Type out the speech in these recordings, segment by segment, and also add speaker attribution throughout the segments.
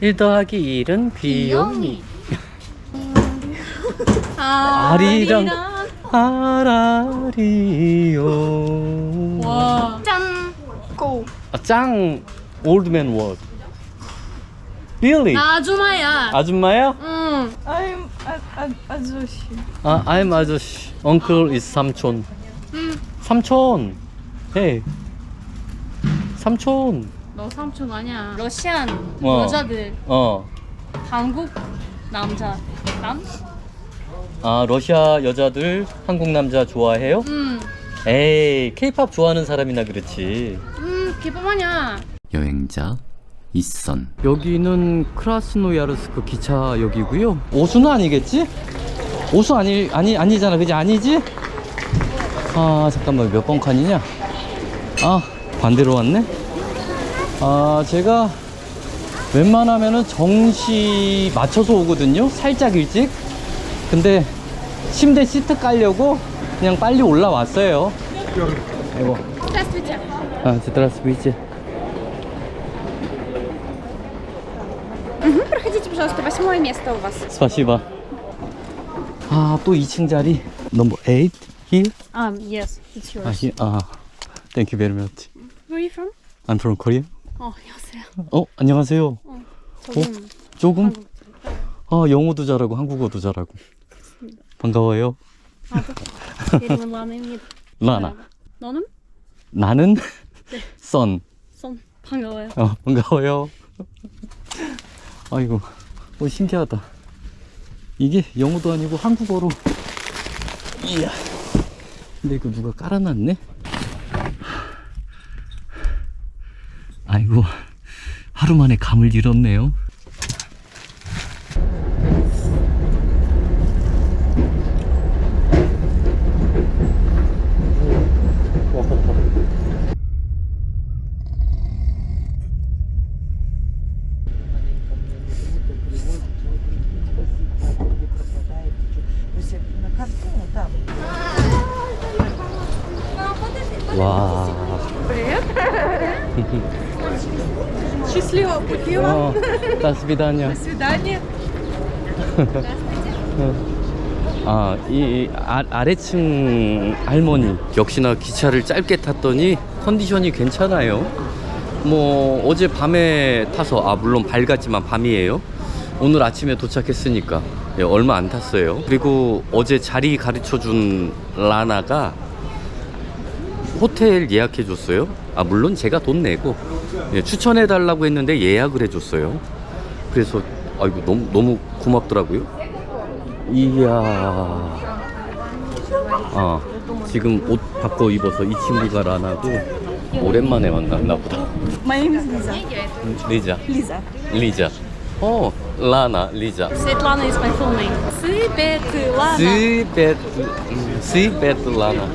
Speaker 1: 1 더하기 1은 비용이
Speaker 2: 아리랑
Speaker 1: 아라리요
Speaker 2: 와. 짠. 고.
Speaker 1: 아, 짱 올드맨 워드 Really?
Speaker 2: 나 아줌마야.
Speaker 1: 아줌마야?
Speaker 2: 응.
Speaker 3: I'm a, a, azushi.
Speaker 1: 아, I'm 아저씨 Uncle is 삼촌
Speaker 2: 응.
Speaker 1: 삼촌 헤이 삼촌
Speaker 2: 너 삼촌 아니야. 러시안
Speaker 1: 어.
Speaker 2: 여자들,
Speaker 1: 어.
Speaker 2: 한국 남자. 남?
Speaker 1: 아 러시아 여자들 한국 남자 좋아해요?
Speaker 2: 응.
Speaker 1: 에이 케이팝 좋아하는 사람이나 그렇지
Speaker 2: 응. 기쁨 아니야.
Speaker 1: 여행자 이선 여기는 크라스노야르스크 기차역이고요 오수는 아니겠지? 오수 아니 아니 아니잖아 그지 아니지? 아 잠깐만 몇 번 칸이냐? 아 반대로 왔네. 아 제가 웬만하면은 정시 맞춰서 오거든요. 살짝 일찍. 근데 침대 시트 깔려고 그냥 빨리 올라왔어요. 아이고.
Speaker 2: Здравствуйте.
Speaker 1: 아, здравствуйте.
Speaker 2: Угу, проходите, пожалуйста, восьмое место у вас.
Speaker 1: 스파시바. 아, 또 2층 자리. 넘버 8 here?
Speaker 2: Um, yes, it's
Speaker 1: 아,
Speaker 2: yours.
Speaker 1: here. 아. Thank you very much.
Speaker 2: Where are you from?
Speaker 1: I'm from Korea.
Speaker 2: 어, 안녕하세요.
Speaker 1: 어, 안녕하세요.
Speaker 2: 저는
Speaker 1: 조금
Speaker 2: 한국.
Speaker 1: 아, 영어도 잘하고 한국어도 잘하고. 반가워요.
Speaker 2: 이름은 라나입니다.
Speaker 1: 라나.
Speaker 2: 너는?
Speaker 1: 나는 선.
Speaker 2: 선. 반가워요.
Speaker 1: 어, 반가워요. 아이고, 어, 신기하다. 이게 영어도 아니고 한국어로. 이야. 근데 이거 누가 깔아놨네? 아이고, 하루 만에 감을 잃었네요. 따스비다냐.
Speaker 3: До свидания.
Speaker 1: 아, 이 아, 아래층 할머니 역시나 기차를 짧게 탔더니 컨디션이 괜찮아요. 뭐 어제 밤에 타서 아 물론 밝았지만 밤이에요. 오늘 아침에 도착했으니까 예, 얼마 안 탔어요. 그리고 어제 자리 가르쳐 준 라나가 호텔 예약해 줬어요. 아 물론 제가 돈 내고 예, 추천해 달라고 했는데 예약을 해 줬어요. 그래서 아이고 너무 너무 고맙더라고요. 이야. 어, 지금 옷 바꿔 입어서 이 친구가 라나고 오랜만에 만났나 보다.
Speaker 3: My name is Lisa.
Speaker 1: 리자.
Speaker 3: Lisa.
Speaker 1: 리자. 어, 라나, 리자.
Speaker 2: Светлана is my full name. Светлана.
Speaker 1: 스베트, 음, 스베트 라나.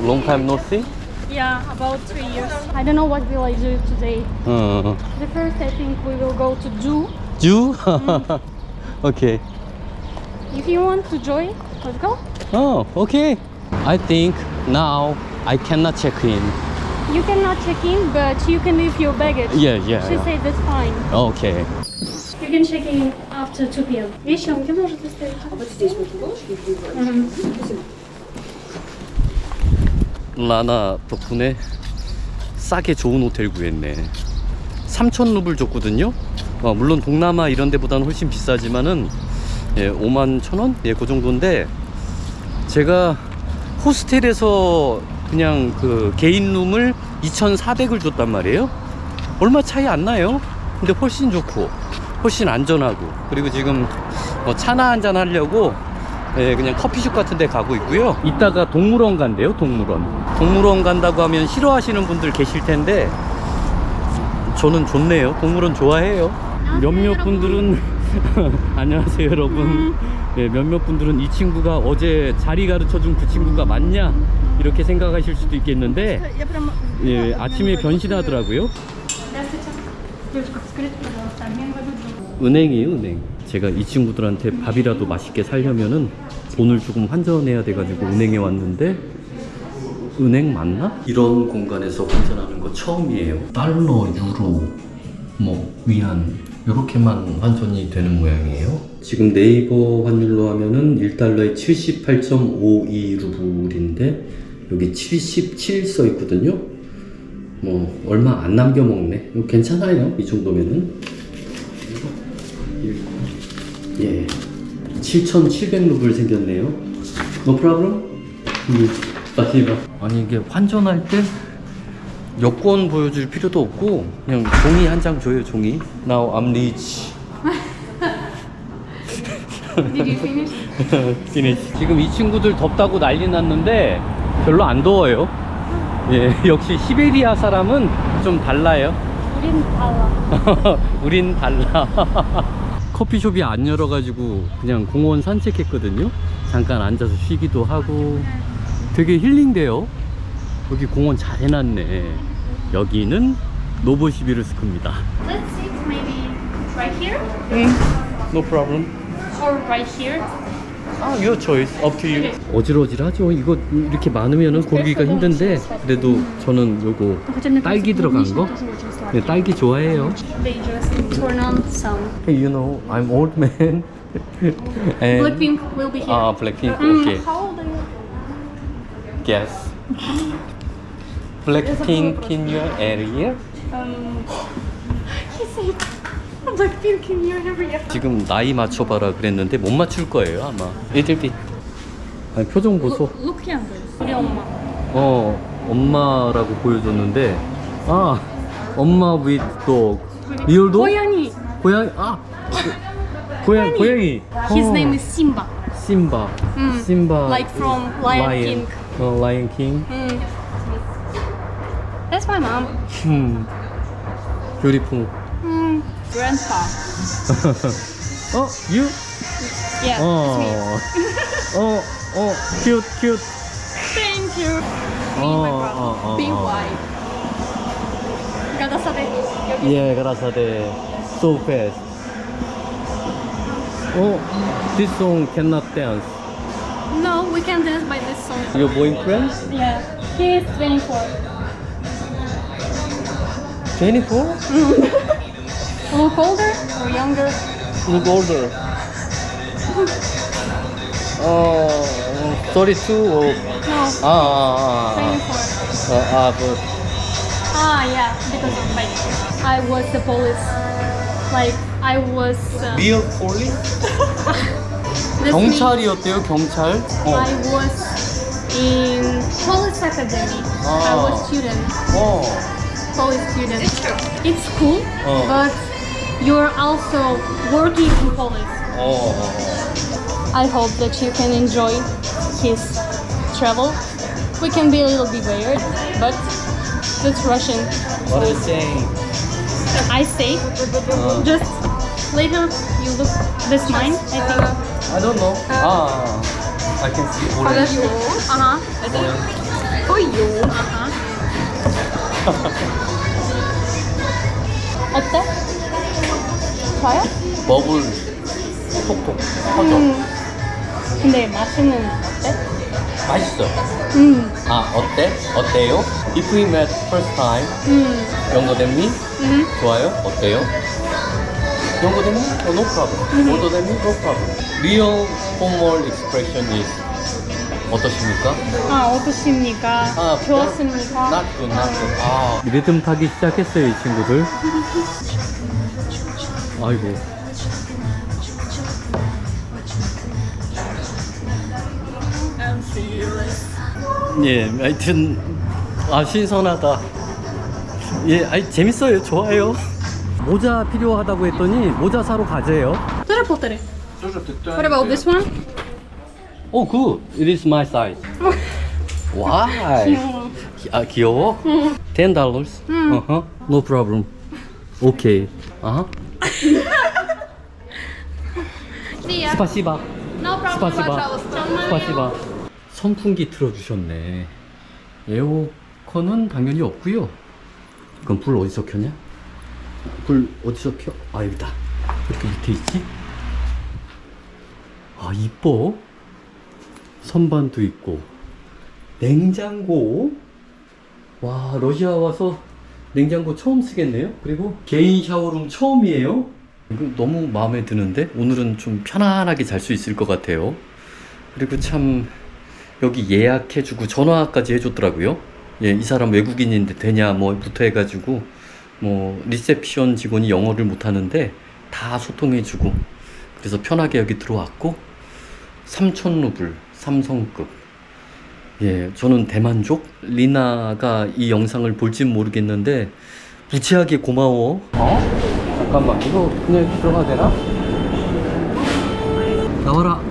Speaker 1: Long time no see?
Speaker 2: Yeah, about three years. I don't know what will I do today.
Speaker 1: 어,
Speaker 2: The first, I think we will go to zoo.
Speaker 1: 주? 오케이.
Speaker 2: If you want to join, let's go.
Speaker 1: 어, 오케이. I think now I cannot check in.
Speaker 2: You cannot check in, but you can leave your baggage.
Speaker 1: Yeah, yeah.
Speaker 2: She said that's fine.
Speaker 1: 오케이.
Speaker 2: You can check in after 2 p.m. Вещи он где может оставить? Вот здесь вот
Speaker 1: 라나 덕분에 싸게 좋은 호텔 구했네. 3천 루블 줬거든요. 어, 물론 동남아 이런 데보다는 훨씬 비싸지만은 예, 5만 천 원? 예, 그 정도인데 제가 호스텔에서 그냥 그 개인 룸을 2,400을 줬단 말이에요. 얼마 차이 안 나요. 근데 훨씬 좋고 훨씬 안전하고 그리고 지금 뭐 차나 한잔 하려고 예, 그냥 커피숍 같은 데 가고 있고요. 이따가 동물원 간대요, 동물원. 동물원 간다고 하면 싫어하시는 분들 계실 텐데 저는 좋네요. 동물은 좋아해요. 몇몇 분들은 안녕하세요 여러분. 네, 몇몇 분들은 이 친구가 어제 자리 가르쳐 준 그 친구가 맞냐 이렇게 생각하실 수도 있겠는데 예, 아침에 변신하더라고요. 은행이에요 은행. 제가 이 친구들한테 밥이라도 맛있게 살려면은 돈을 조금 환전해야 돼가지고 은행에 왔는데 은행 맞나? 이런 공간에서 환전하는 거 처음이에요. 달러, 유로, 뭐 위안 이렇게만 환전이 되는 모양이에요. 지금 네이버 환율로 하면은 1달러에 78.52 루블인데 여기 77 써 있거든요. 뭐 얼마 안 남겨 먹네. 이거 괜찮아요. 이 정도면은. 예. 7,700 루블 생겼네요. No problem? 음, 빠지마. 아니 이게 환전할 때 여권 보여줄 필요도 없고 그냥 종이 한 장 줘요 종이. Now I'm rich.
Speaker 2: Did you finish?
Speaker 1: Finish. 지금 이 친구들 덥다고 난리 났는데 별로 안 더워요. 예, 역시 시베리아 사람은 좀 달라요.
Speaker 2: 우린 달라.
Speaker 1: 우린 달라. 커피숍이 안 열어가지고 그냥 공원 산책했거든요. 잠깐 앉아서 쉬기도 하고 되게 힐링돼요. 여기 공원 잘 해놨네. 여기는 노보시비르스크입니다.
Speaker 2: Let's sit maybe right here
Speaker 1: No problem.
Speaker 2: or right here.
Speaker 1: 아, your choice. Up to you. 어질어질하죠. 이거 이렇게 많으면은 고르기가 힘든데 그래도 저는 요거 딸기 들어간 거. 네, 딸기 좋아해요.
Speaker 2: They just turn on some.
Speaker 1: Hey, you know, I'm old man. And
Speaker 2: Blackpink will be here.
Speaker 1: 아.
Speaker 2: Mm,
Speaker 1: 오케이.
Speaker 2: How old?
Speaker 1: Guess. Blackpink in your area?
Speaker 2: Um, he said Blackpink in your area.
Speaker 1: 지금 나이 맞춰봐라 그랬는데 못 맞출 거예요 아마. 애들비. 아니, 표정 보소.
Speaker 2: Look younger. 우리 엄마.
Speaker 1: 어 엄마라고 보여줬는데 아 엄마 with dog. 리얼 dog?
Speaker 2: 고양이.
Speaker 1: 고양이 아 고양 고양이.
Speaker 2: His
Speaker 1: 어,
Speaker 2: name is Simba.
Speaker 1: 심바.
Speaker 2: 음,
Speaker 1: 심바.
Speaker 2: like from Lion King.
Speaker 1: 어 라이언 킹.
Speaker 2: Mm. That's my mom.
Speaker 1: 음. beautiful.
Speaker 2: Mm. Grandpa.
Speaker 1: 어 you?
Speaker 2: Yeah,
Speaker 1: 어.
Speaker 2: it's me.
Speaker 1: 어, 어, cute, cute.
Speaker 2: Thank you.
Speaker 1: 어, 어, 어,
Speaker 2: Being
Speaker 1: 어.
Speaker 2: white. Gadasade.
Speaker 1: 예, 가라사데. So fast. 어, this song cannot dance.
Speaker 2: No, we can dance by this song.
Speaker 1: Your boyfriend?
Speaker 2: Yeah, he is 24.
Speaker 1: 24? Mm-hmm.
Speaker 2: Look older or younger?
Speaker 1: Look older. oh, 32 or?
Speaker 2: No.
Speaker 1: Ah ah, ah, ah, ah.
Speaker 2: 24.
Speaker 1: Uh, ah, but
Speaker 2: Ah, yeah, because of like I was the police. Like I was. Uh,
Speaker 1: Bill Corley?
Speaker 2: this
Speaker 1: 경찰이었대요, 경찰.
Speaker 2: means
Speaker 1: 어,
Speaker 2: I was in police academy. I
Speaker 1: Oh.
Speaker 2: was student,
Speaker 1: 어.
Speaker 2: police student. It's cool,
Speaker 1: Oh.
Speaker 2: but you're also working in police.
Speaker 1: 어.
Speaker 2: I hope that you can enjoy his travel. We can be a little bit weird, but that's Russian.
Speaker 1: What are you saying?
Speaker 2: I say,
Speaker 1: 어.
Speaker 2: just later you look this mine. I think.
Speaker 1: I don't know. 아, I can see orange.
Speaker 2: Uh huh. For you. Uh huh. 어때? 좋아요?
Speaker 1: 버블 톡톡 터져.
Speaker 2: 음. 근데 맛은 어때?
Speaker 1: 맛있어.
Speaker 2: 음.
Speaker 1: 아 어때? 어때요? If we met first time,
Speaker 2: 음.
Speaker 1: younger than me,
Speaker 2: 음.
Speaker 1: 좋아요? 어때요? Me? Oh, no problem. than me? No problem. Real formal expression is 어떠십니까?
Speaker 2: 아 어떠십니까?
Speaker 1: 아,
Speaker 2: 좋았습니까?
Speaker 1: Not good, not good. 아. 리듬 타기 시작했어요, 이 친구들. 아이고. 예, 하여튼, 아, 신선하다. 예, 아니, 재밌어요. 좋아요. 모자 필요하다고 했더니 모자 사러 가재요.
Speaker 2: Harry Potter. What about this one?
Speaker 1: 오, 굿. It is my size. Why? 기- 아, 귀여워? Ten dollars. Uh-huh. No problem. Okay. Uh-huh.
Speaker 2: See ya.
Speaker 1: 스파시바.
Speaker 2: No problem.
Speaker 1: 스파시바. 스파시바. 선풍기 틀어주셨네. 에어컨은 당연히 없고요. 그럼 불 어디서 켜냐? 불 어디서 켜? 아 여기다. 이렇게 밑에 있지? 아 이뻐. 선반도 있고. 냉장고. 와 러시아 와서 냉장고 처음 쓰겠네요. 그리고 개인 샤워룸 처음이에요. 너무 마음에 드는데 오늘은 좀 편안하게 잘 수 있을 것 같아요. 그리고 참 여기 예약해주고 전화까지 해줬더라고요. 예, 이 사람 외국인인데 되냐 뭐부터 해가지고 뭐 리셉션 직원이 영어를 못하는데 다 소통해주고 그래서 편하게 여기 들어왔고 3천 루블 삼성급 예 저는 대만족 리나가 이 영상을 볼진 모르겠는데 무지하게 고마워 어? 잠깐만 이거 그냥 들어가도 되나? 나와라 와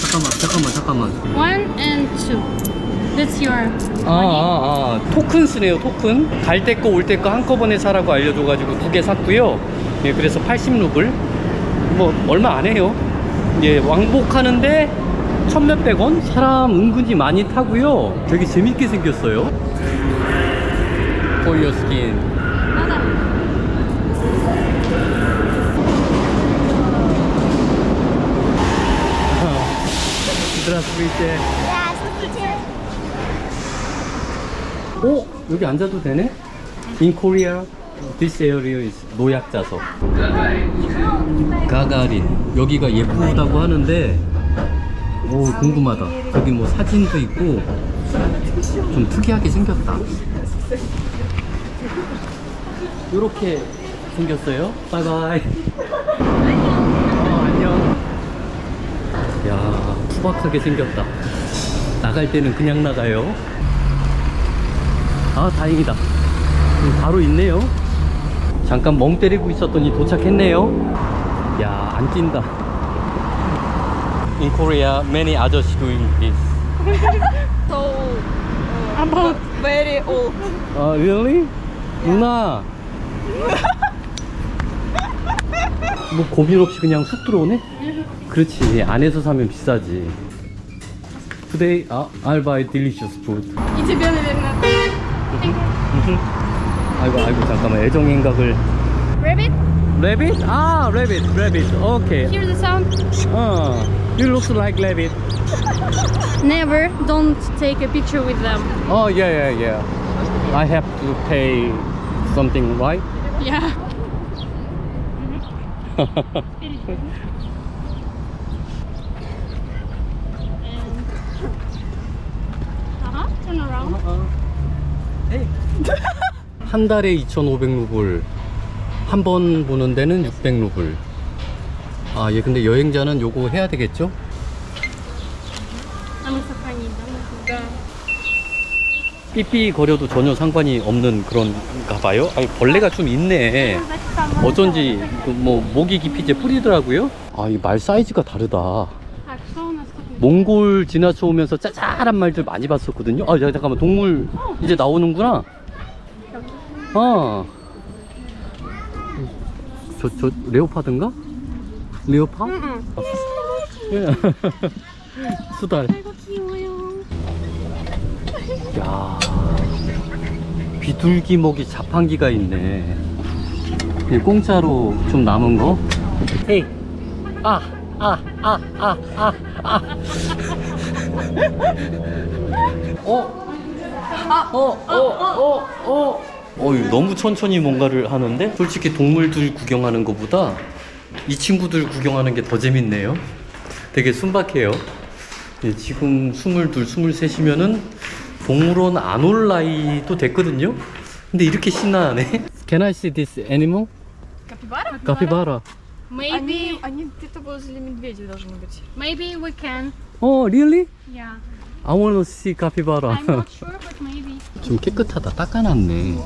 Speaker 1: 잠깐만 잠깐만 잠깐만
Speaker 2: One and two. That's your
Speaker 1: 아, 아, 아, 토큰 쓰네요, 토큰. 갈 때 거, 올 때 거 한꺼번에 사라고 알려줘가지고 두 개 샀고요. 예, 그래서 80루블. 뭐, 얼마 안 해요. 예, 왕복하는데 천 몇백 원? 사람 은근히 많이 타고요. 되게 재밌게 생겼어요. For your skin. Здравствуйте. 오 여기 앉아도 되네? In Korea, this area is 노약자석. 가가린 여기가 예쁘다고 하는데 오 궁금하다. 여기 뭐 사진도 있고 좀 특이하게 생겼다. 이렇게 생겼어요. 바이바이. 어, 안녕. 야 투박하게 생겼다. 나갈 때는 그냥 나가요. 아 다행이다 음, 바로 있네요 잠깐 멍 때리고 있었더니 도착했네요 야 안 찐다 In Korea many others doing this
Speaker 3: So, about very old.
Speaker 1: 아 really? 누나 뭐 고민 없이 그냥 쑥 들어오네? 그렇지 안에서 사면 비싸지 Today uh, I'll buy delicious food
Speaker 2: И тебе, наверное.
Speaker 1: 아이고 아이고 잠깐만 애정행각을
Speaker 2: Rabbit,
Speaker 1: Rabbit? 아 rabbit rabbit 오케이
Speaker 2: hear the sound.
Speaker 1: 어 You look like rabbit
Speaker 2: Never don't take a picture with them.
Speaker 1: Oh yeah yeah yeah I have to pay something right?
Speaker 2: Yeah. Uh-huh. Turn around. 네.
Speaker 1: 한 달에 2,500루블. 한 번 보는 데는 600루블. 아, 예, 근데 여행자는 요거 해야 되겠죠? 삐삐 거려도 전혀 상관이 없는 그런가 봐요? 아니, 벌레가 좀 있네. 어쩐지 그 뭐 목이 깊이 이제 뿌리더라고요. 아, 이 말 사이즈가 다르다. 몽골 지나쳐 오면서 짜잘한 말들 많이 봤었거든요. 아, 야, 잠깐만, 동물 이제 나오는구나. 아. 저, 저, 레오파드인가? 레오파? 예. 수달.
Speaker 2: 아이고 귀여워요.
Speaker 1: 야 비둘기 먹이 자판기가 있네. 이 공짜로 좀 남은 거. 헤이. 아, 아, 아, 아, 아, 아. 어? 어, 어, 어, 어. 어, 이거 너무 천천히 뭔가를 하는데 솔직히 동물들 구경하는 것보다 이 친구들 구경하는 게 더 재밌네요. 되게 순박해요. 예, 지금 22, 23이면은 동물원 안 올 나이도 됐거든요. 근데 이렇게 신나네. Can I see this animal?
Speaker 3: 카피바라?
Speaker 1: 카피바라.
Speaker 2: Maybe,
Speaker 3: они где-то возле медведя должны быть.
Speaker 2: maybe we can.
Speaker 1: 어, really?
Speaker 2: Yeah.
Speaker 1: I want to see 카피바라.
Speaker 2: I'm not sure, but maybe.
Speaker 1: 좀 깨끗하다. 닦아놨네.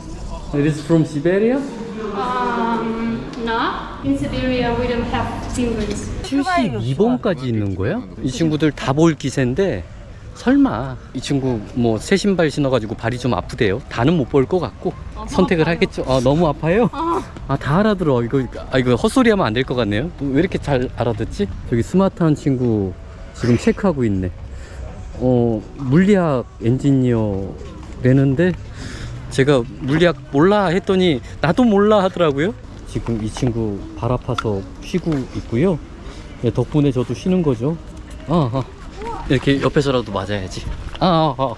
Speaker 1: It is from Siberia?
Speaker 2: Um, no. In Siberia, we don't have penguins.
Speaker 1: 72번까지 있는 거야? 이 친구들 다 볼 기세인데 설마 이 친구 뭐 새 신발 신어가지고 발이 좀 아프대요. 다는 못 볼 것 같고 선택을 하겠죠. 아 너무 아파요? 아다 알아들어. 이거 아 이거 헛소리 하면 안 될 것 같네요. 또왜 이렇게 잘 알아듣지? 저기 스마트한 친구 지금 체크하고 있네. 어 물리학 엔지니어라는데 제가 물리학 몰라 했더니 나도 몰라 하더라고요. 지금 이 친구 발 아파서 쉬고 있고요. 예, 덕분에 저도 쉬는 거죠. 아, 아. 이렇게 옆에서라도 맞아야지. 아, 어, 어.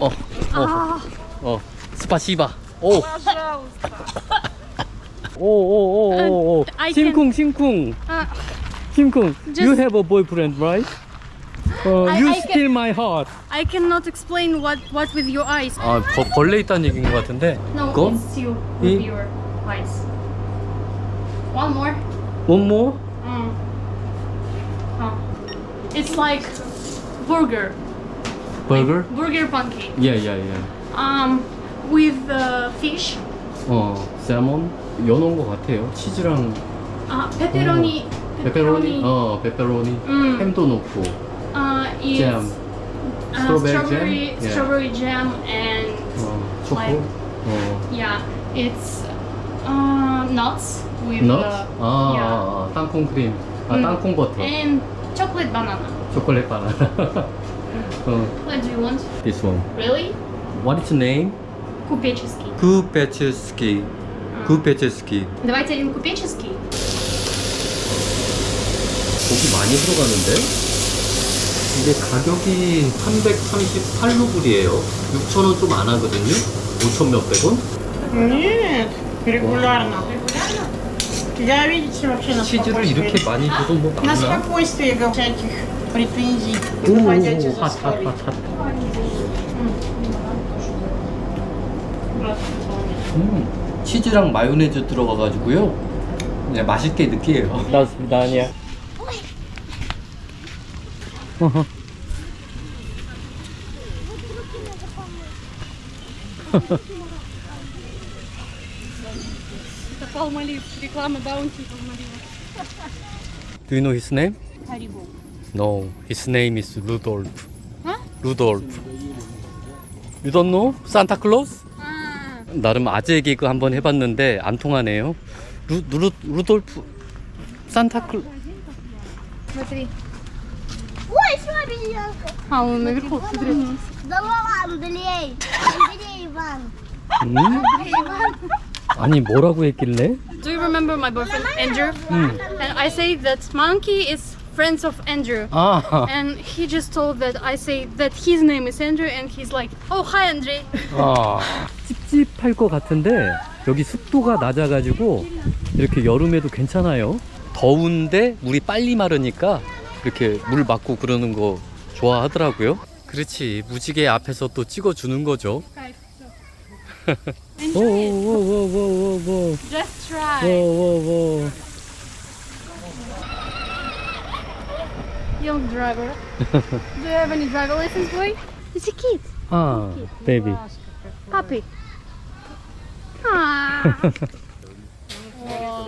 Speaker 1: 어, 어, 아. 어. 스파시바. 오. 오, 오, 오, 오, 오.
Speaker 2: I can-
Speaker 1: 심쿵, 심쿵.
Speaker 2: 아,
Speaker 1: 심쿵. You Just- have a boyfriend, right? 어,
Speaker 2: I-
Speaker 1: you
Speaker 2: I can-
Speaker 1: steal my heart.
Speaker 2: I cannot explain what what with your eyes.
Speaker 1: 아, 버, 벌레 있다는 얘기인 것 같은데.
Speaker 2: No,
Speaker 1: 그거?
Speaker 2: it's you with
Speaker 1: 이-
Speaker 2: your eyes. One more.
Speaker 1: One more?
Speaker 2: 음. 어. It's like burger.
Speaker 1: Burger.
Speaker 2: Burger pancake.
Speaker 1: Yeah, yeah, yeah.
Speaker 2: Um, with uh, fish.
Speaker 1: 어, salmon 연어인 것 같아요. 치즈랑
Speaker 2: Uh, pepperoni.
Speaker 1: 페페로니, 어, 페페로니,
Speaker 2: 음.
Speaker 1: 햄도 넣고,
Speaker 2: Uh, it's
Speaker 1: 잼,
Speaker 2: uh,
Speaker 1: strawberry jam?
Speaker 2: strawberry,
Speaker 1: Yeah.
Speaker 2: strawberry jam, and
Speaker 1: 어, 초코,
Speaker 2: Like-
Speaker 1: 어,
Speaker 2: yeah, it's uh, nuts with
Speaker 1: 넛,
Speaker 2: uh,
Speaker 1: 아,
Speaker 2: yeah,
Speaker 1: 아, 아, 땅콩 크림, 아,
Speaker 2: 음.
Speaker 1: 땅콩 버터,
Speaker 2: and chocolate banana.
Speaker 1: 초콜릿 바나나. 어,
Speaker 2: What do you want?
Speaker 1: this one.
Speaker 2: Really?
Speaker 1: What is the name?
Speaker 2: Купеческий.
Speaker 1: 구페체스키. 구페체스키.
Speaker 2: Давайте один купеческий.
Speaker 1: 고기 많이 들어가는데? 이게 가격이 338루블이에요. 6,000원 좀 안 하거든요? 5천 몇백 원?
Speaker 4: Нет, регулярно. Я, видите, вообще на
Speaker 1: 치즈를
Speaker 4: спокойствии.
Speaker 1: 이렇게 많이 줘도 뭐
Speaker 4: На
Speaker 1: 많나?
Speaker 4: спокойствии говорю, всяких претензий.
Speaker 1: 오,
Speaker 4: Выходящих
Speaker 1: 오, 핫,
Speaker 4: за
Speaker 1: 핫,
Speaker 4: столик.
Speaker 1: 핫, 핫. 음, 치즈랑 마요네즈 들어가가지고요. 그냥 맛있게 느끼해요. 나왔습니다, 아니야.
Speaker 2: Palmolive. Реклама Bounty Palmolive.
Speaker 1: Do you know his name?
Speaker 2: Haribo.
Speaker 1: No, his name is Rudolph.
Speaker 2: Huh?
Speaker 1: Rudolph. You don't know? Santa Claus?
Speaker 2: Ah.
Speaker 1: 나름 아재 개그 한번 해봤는데 안 통하네요. 루, 루, 루돌프 산타클
Speaker 2: Смотри.
Speaker 5: Ой, смотри, Янка.
Speaker 2: А, он наверху, смотри.
Speaker 5: Да ладно, Андрей. Андрей Иван.
Speaker 1: 음? 아니 뭐라고 했길래?
Speaker 2: Do you remember my boyfriend Andrew?
Speaker 1: 음.
Speaker 2: And I say that monkey is friends of Andrew.
Speaker 1: 아,
Speaker 2: And he just told that I say that his name is Andrew and he's like, oh hi Andre.
Speaker 1: 아. 찝찝할 것 같은데 여기 습도가 낮아가지고 이렇게 여름에도 괜찮아요. 더운데 물이 빨리 마르니까 이렇게 물 맞고 그러는 거 좋아하더라고요. 그렇지 무지개 앞에서 또 찍어주는 거죠. 오오오오오오오
Speaker 2: Just try.
Speaker 1: 오오오
Speaker 2: Young driver. Do you have any driver license, boy? It's a kid.
Speaker 1: 아 베이비
Speaker 2: Puppy. Ah.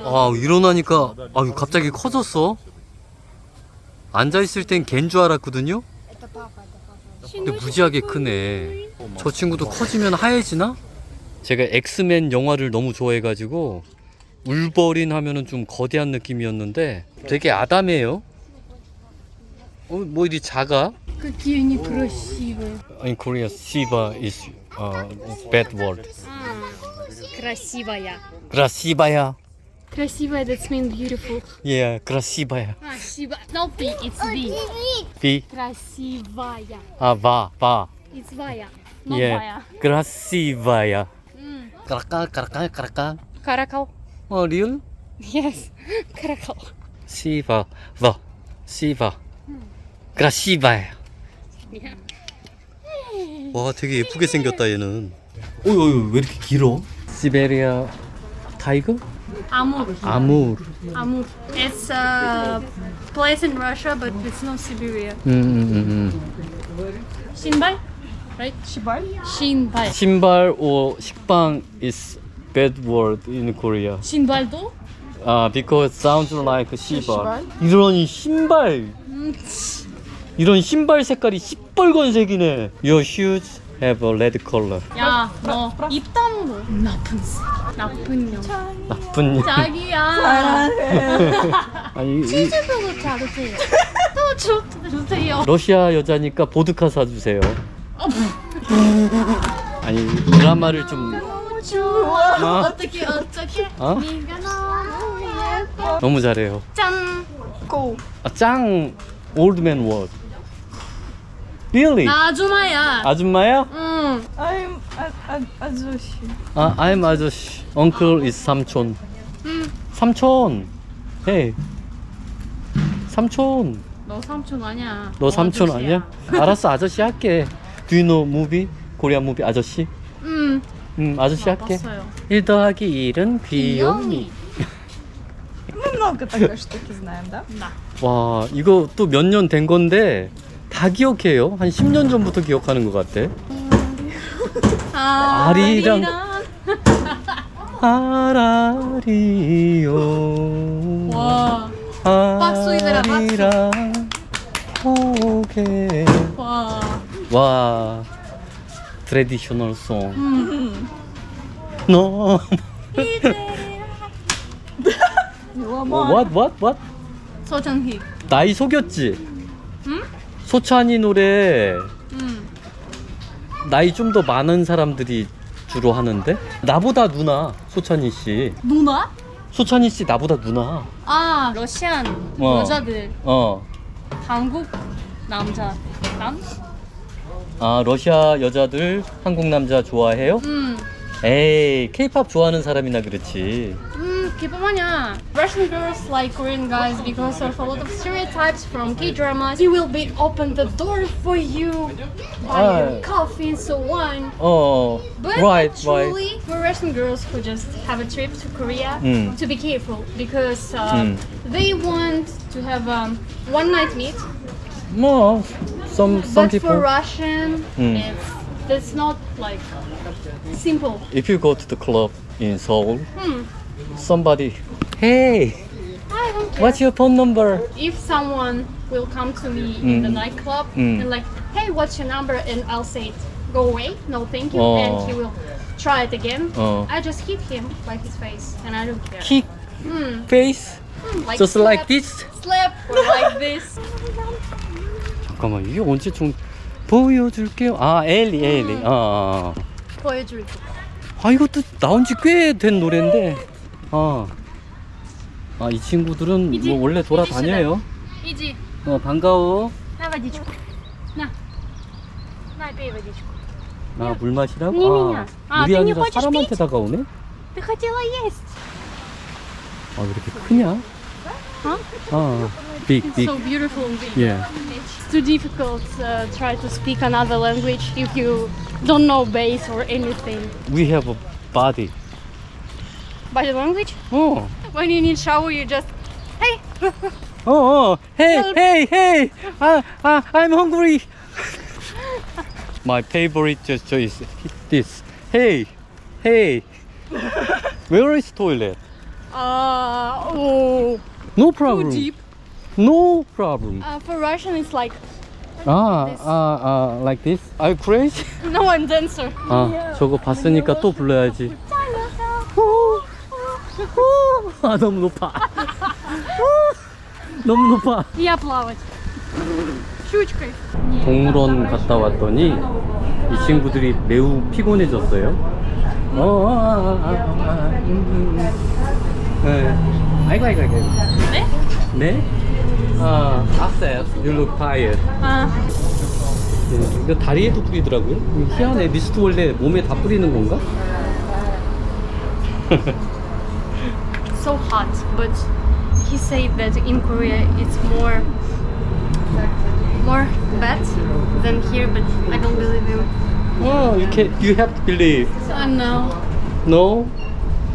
Speaker 1: 아 일어나니까 아유 갑자기 커졌어 앉아 있을 땐 걘 줄 알았거든요 근데 무지하게 크네 저 친구도 커지면 하얘지나? 제가 엑스맨 영화를 너무 좋아해가지고 울버린 하면은 좀 거대한 느낌이었는데 되게 아담해요 어, 뭐 이리 작아?
Speaker 2: Какие они красивые.
Speaker 1: In Korea, Shiba is uh, bad word
Speaker 2: Красивая.
Speaker 1: красивая
Speaker 2: Красивая, that's mean beautiful.
Speaker 1: yeah, красивая
Speaker 2: А, Shiba. No P, it's V.
Speaker 1: B
Speaker 2: Красивая.
Speaker 1: 아, ва, ва.
Speaker 2: It's Vaya. Not
Speaker 1: 예,
Speaker 2: Vaya.
Speaker 1: красивая. 까라까 까라까 까라까
Speaker 2: 카라카오.
Speaker 1: 어 리얼?
Speaker 2: Yes. 카라카오.
Speaker 1: 시바 바 시바 그라시바예요
Speaker 2: Yeah.
Speaker 1: 와 되게 예쁘게 생겼다 얘는 어이 왜 이렇게 길어? 시베리아 타이거?
Speaker 2: Amur.
Speaker 1: 아무
Speaker 2: Amur. It's a place in Russia, but it's not Siberia.
Speaker 1: 음, 음, 음,
Speaker 2: 음. 신발? Right? Shinbal.
Speaker 1: 음. 신발 or 식빵 is bad word in Korea.
Speaker 2: Shinbal도?
Speaker 1: 아, because sounds like 시발. 이런 신발. 이런 신발 색깔이 시뻘건 색이네. Your shoes have a red color.
Speaker 2: 야, 너 입담도 나쁜 새. 나쁜 년.
Speaker 1: 나쁜 년.
Speaker 2: 자기야.
Speaker 1: 아니 이-
Speaker 2: 치즈도 자르세요. 또 주, 주세요.
Speaker 1: 러시아 여자니까 보드카 사주세요. 아니 드라마를 좀
Speaker 2: 좋아. 어떻게 어떻게?
Speaker 1: 어?
Speaker 2: 네가 너무 예뻐.
Speaker 1: 너무 잘해요.
Speaker 2: 짠. 고.
Speaker 1: 아, 짱 올드맨 워드. Really?
Speaker 2: 나 아줌마야.
Speaker 1: 아줌마야?
Speaker 2: 응.
Speaker 3: I'm a, a, Azushi.
Speaker 1: 아, I'm 아저씨. Uncle is 삼촌.
Speaker 2: 응.
Speaker 1: 삼촌. 헤이. 삼촌.
Speaker 2: 너 삼촌 아니야.
Speaker 1: 너 삼촌 아니야? 알았어, 아저씨 할게. Do you know movie? 코리안 무비 아저씨?
Speaker 2: 음.
Speaker 1: 음, 아저씨 할게.
Speaker 2: 봤어요.
Speaker 1: 1 더하기 1은 귀요미.
Speaker 3: Мы много такой штуки знаем, да?
Speaker 1: 와, 이거 또 몇 년 된 건데 다 기억해요. 한 10년 전부터 기억하는 것 같아.
Speaker 2: 아,
Speaker 1: 아리랑- 아라리요.
Speaker 2: 와. 박수이들아, 박수.
Speaker 1: 아리랑 오게.
Speaker 2: 와.
Speaker 1: 와. 트레디셔널 송.
Speaker 2: 음.
Speaker 1: 너. What what what?
Speaker 2: 소정희.
Speaker 1: 나이 속였지?
Speaker 2: 응?
Speaker 1: 소찬이 노래
Speaker 2: 음.
Speaker 1: 나이 좀 더 많은 사람들이 주로 하는데 나보다 누나 소찬이 씨
Speaker 2: 누나?
Speaker 1: 소찬이 씨 나보다 누나
Speaker 2: 아, 러시안
Speaker 1: 어.
Speaker 2: 여자들.
Speaker 1: 어.
Speaker 2: 한국 남자. 남?
Speaker 1: 아 러시아 여자들 한국 남자 좋아해요?
Speaker 2: 음.
Speaker 1: 에이 케이팝 좋아하는 사람이나 그렇지
Speaker 2: 음, 기쁨하냐. Russian girls like Korean guys because of a lot of stereotypes from K-dramas. He will be open the door for you, buy
Speaker 1: Ah.
Speaker 2: you coffee and so on.
Speaker 1: 어
Speaker 2: But
Speaker 1: right right
Speaker 2: actually, for Russian girls who just have a trip to Korea,
Speaker 1: Mm.
Speaker 2: to be careful because uh,
Speaker 1: Mm.
Speaker 2: they want to have um, one night meet.
Speaker 1: 뭐 some some
Speaker 2: but for Russian,
Speaker 1: Mm.
Speaker 2: it's that's not like simple.
Speaker 1: if you go to the club in Seoul
Speaker 2: Hmm.
Speaker 1: somebody hey
Speaker 2: I don't care.
Speaker 1: what's your phone number
Speaker 2: if someone will come to me in the
Speaker 1: Mm.
Speaker 2: nightclub
Speaker 1: Mm.
Speaker 2: and like, hey, what's your number? And I'll say, go away, no thank you,
Speaker 1: Oh.
Speaker 2: and he will try it again.
Speaker 1: Oh.
Speaker 2: I just hit him by his face, and I don't care.
Speaker 1: kick
Speaker 2: Mm,
Speaker 1: face
Speaker 2: mm, like
Speaker 1: just like
Speaker 2: slap,
Speaker 1: this
Speaker 2: slap or like this.
Speaker 1: 잠깐만 이게 언제 좀 보여줄게요 아 엘리 엘리
Speaker 2: 음.
Speaker 1: 아, 아.
Speaker 2: 보여줄게.
Speaker 1: 아 이것도 나온 지 꽤 된 노래인데 아. 아, 이 친구들은
Speaker 2: 이지,
Speaker 1: 뭐 원래 돌아다녀요.
Speaker 2: Иди,
Speaker 1: 어, 반가워.
Speaker 2: на водичку. На. На, пей водичку.
Speaker 1: 아, 물 마시라고?
Speaker 2: 니 меня.
Speaker 1: 아,
Speaker 2: 아,
Speaker 1: 물이
Speaker 2: ты не
Speaker 1: 아니라
Speaker 2: хочешь
Speaker 1: 사람한테 다가오네?
Speaker 2: Ты хотела есть.
Speaker 1: 아, 왜 이렇게 크냐?
Speaker 2: Huh?
Speaker 1: 아, big, big.
Speaker 2: So beautiful and big.
Speaker 1: Yeah.
Speaker 2: too difficult uh, try to speak another language if you don't know base or anything.
Speaker 1: We have a body.
Speaker 2: Body language?
Speaker 1: Oh.
Speaker 2: When you need shower, you just hey.
Speaker 1: oh, oh, hey,
Speaker 2: Help.
Speaker 1: hey, hey! Uh, uh, I'm hungry. My favorite gesture is this. Hey, hey. Where is toilet?
Speaker 2: Uh, oh.
Speaker 1: No problem.
Speaker 2: Too deep.
Speaker 1: No problem.
Speaker 2: Uh, for Russian, it's like
Speaker 1: 아,
Speaker 2: this.
Speaker 1: 아, 아, like this? Are you crazy?
Speaker 2: no one dancer.
Speaker 1: 아, 저거 봤으니까 또 불러야지. 아, 너무 높아. 너무 높아.
Speaker 2: Я плавать. Щучкой.
Speaker 1: 동물원 갔다 왔더니 이 친구들이 매우 피곤해졌어요. 어, 어, 아, 아, 아, 아, 음, 음, 음. 네. 아이고, 아이고, 아이고.
Speaker 2: 네?
Speaker 1: 네? 아, access. You look tired.
Speaker 2: 아,
Speaker 1: 네, 이거 다리에도 뿌리더라고요. 희한해. 미스트 원래 몸에 다 뿌리는 건가?
Speaker 2: so hot, but he said that in Korea it's more more bad than here, but I don't believe him.
Speaker 1: Well, you can. You have to believe.
Speaker 2: So no.
Speaker 1: No.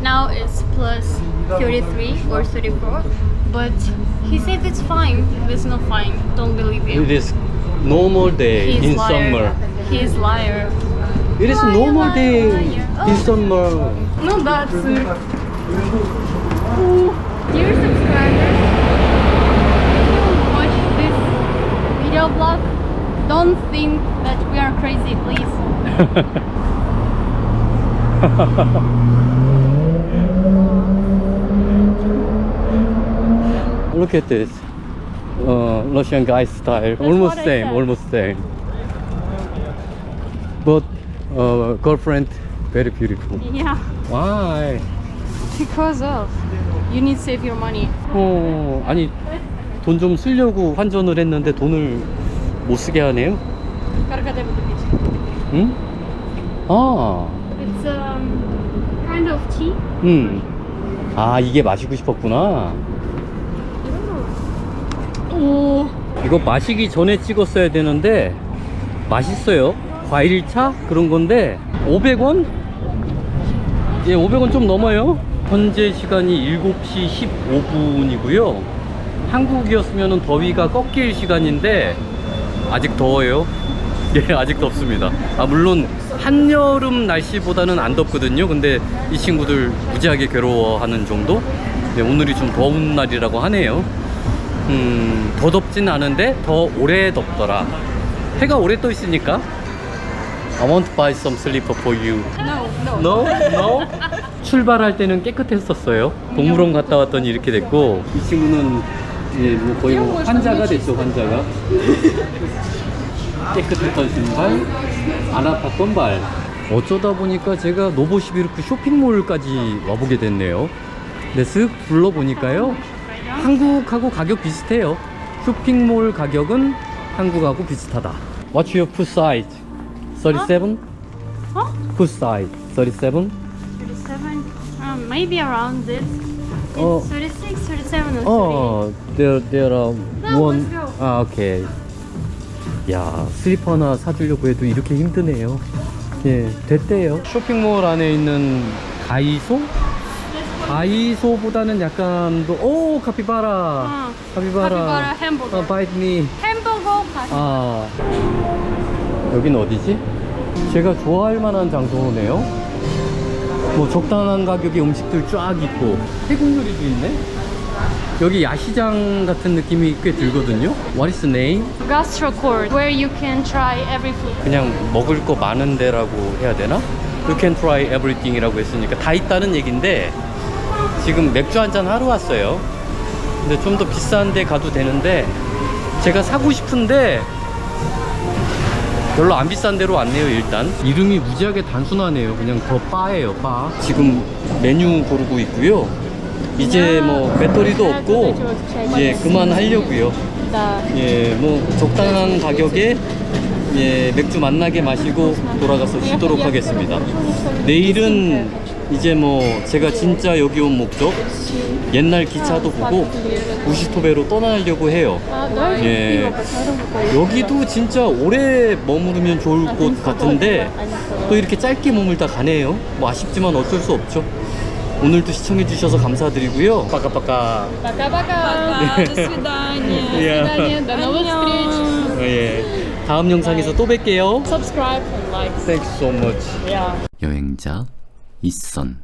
Speaker 2: Now it's plus 33 or 34, but He said it's fine. There's no fine. Don't believe him.
Speaker 1: It is normal day
Speaker 2: He's
Speaker 1: in
Speaker 2: liar.
Speaker 1: summer.
Speaker 2: He is liar.
Speaker 1: It is normal day in
Speaker 2: oh.
Speaker 1: summer.
Speaker 2: No, that's it. Dear subscribers, if you watch this video blog, don't think that we are crazy, please.
Speaker 1: Look at this. Uh, Russian guy style. almost
Speaker 2: what I
Speaker 1: same. Almost same. But uh, girlfriend very beautiful.
Speaker 2: Yeah,
Speaker 1: Why?
Speaker 2: because of. You need to save your money.
Speaker 1: 어 아니 돈 좀 쓰려고 환전을 했는데 돈을 못 쓰게 하네요. 응? 아,
Speaker 2: It's um, kind of tea.
Speaker 1: 음. 아 이게 마시고 싶었구나
Speaker 2: 오.
Speaker 1: 이거 마시기 전에 찍었어야 되는데 맛있어요. 과일차 그런 건데 500원? 예 500원 좀 넘어요. 현재 시간이 7시 15분이고요. 한국이었으면 더위가 꺾일 시간인데 아직 더워요. 예 아직 덥습니다. 아 물론 한여름 날씨보다는 안 덥거든요. 근데 이 친구들 무지하게 괴로워하는 정도? 네, 오늘이 좀 더운 날이라고 하네요 음, 더 덥진 않은데 더 오래 덥더라. 해가 오래 떠 있으니까. I want to buy some slipper for you.
Speaker 2: No, no.
Speaker 1: No? No? 출발할 때는 깨끗했었어요. 동물원 갔다 왔더니 이렇게 됐고 이 친구는 예, 뭐 거의 뭐 환자가 됐죠, 환자가. 깨끗했던 신발, 안 아팠던 발. 어쩌다 보니까 제가 노보시비르크 쇼핑몰까지 와보게 됐네요. 근데 쓱 둘러보니까요. 한국하고 가격 비슷해요. 쇼핑몰 가격은 한국하고 비슷하다. What's your foot size? 37?
Speaker 2: Huh?
Speaker 1: Foot size 37?
Speaker 2: 37. Um, maybe around this. It's
Speaker 1: Oh.
Speaker 2: 36, 37, or 38.
Speaker 1: 어, there there are
Speaker 2: No,
Speaker 1: one.
Speaker 2: let's go.
Speaker 1: 아, 오케이. 야, 슬리퍼 하나 사주려고 해도 이렇게 힘드네요. 예, 됐대요. 쇼핑몰 안에 있는 다이소? 다이소보다는 약간 더, 오, 카피바라.
Speaker 2: 아,
Speaker 1: 카피바라.
Speaker 2: 카피바라 햄버거.
Speaker 1: 어, bite me.
Speaker 2: 햄버거 파스.
Speaker 1: 아, 여긴 어디지? 제가 좋아할 만한 장소네요. 뭐 적당한 가격의 음식들 쫙 있고 태국 요리도 있네. 여기 야시장 같은 느낌이 꽤 들거든요. What is the name?
Speaker 2: Gastro court, where you can try every food.
Speaker 1: 그냥 먹을 거 많은 데라고 해야 되나? You can try everything이라고 했으니까 다 있다는 얘긴데 지금 맥주 한 잔 하러 왔어요. 근데 좀 더 비싼 데 가도 되는데 제가 사고 싶은데 별로 안 비싼 데로 왔네요 일단. 이름이 무지하게 단순하네요. 그냥 더 바예요 바 지금 메뉴 고르고 있고요. 이제 뭐 배터리도 없고 예 그만 하려고요. 예, 뭐 적당한 가격에 예, 맥주 만나게 마시고 돌아가서 쉬도록 하겠습니다. 내일은 이제 뭐 제가 진짜 여기 온 목적 옛날 기차도 보고 우시토베로 떠나려고 해요. 예. 여기도 진짜 오래 머무르면 좋을 곳 같은데 또 이렇게 짧게 머물다 가네요. 뭐 아쉽지만 어쩔 수 없죠. 오늘도 시청해 주셔서 감사드리고요. 빠까빠까.
Speaker 2: Пока-пока.
Speaker 3: До свидания.
Speaker 1: 예.
Speaker 2: До новых встреч.
Speaker 1: 예. 다음 영상에서 또 뵐게요.
Speaker 2: Subscribe and like.
Speaker 1: Thanks so much.
Speaker 2: Yeah.
Speaker 1: 여행자 이선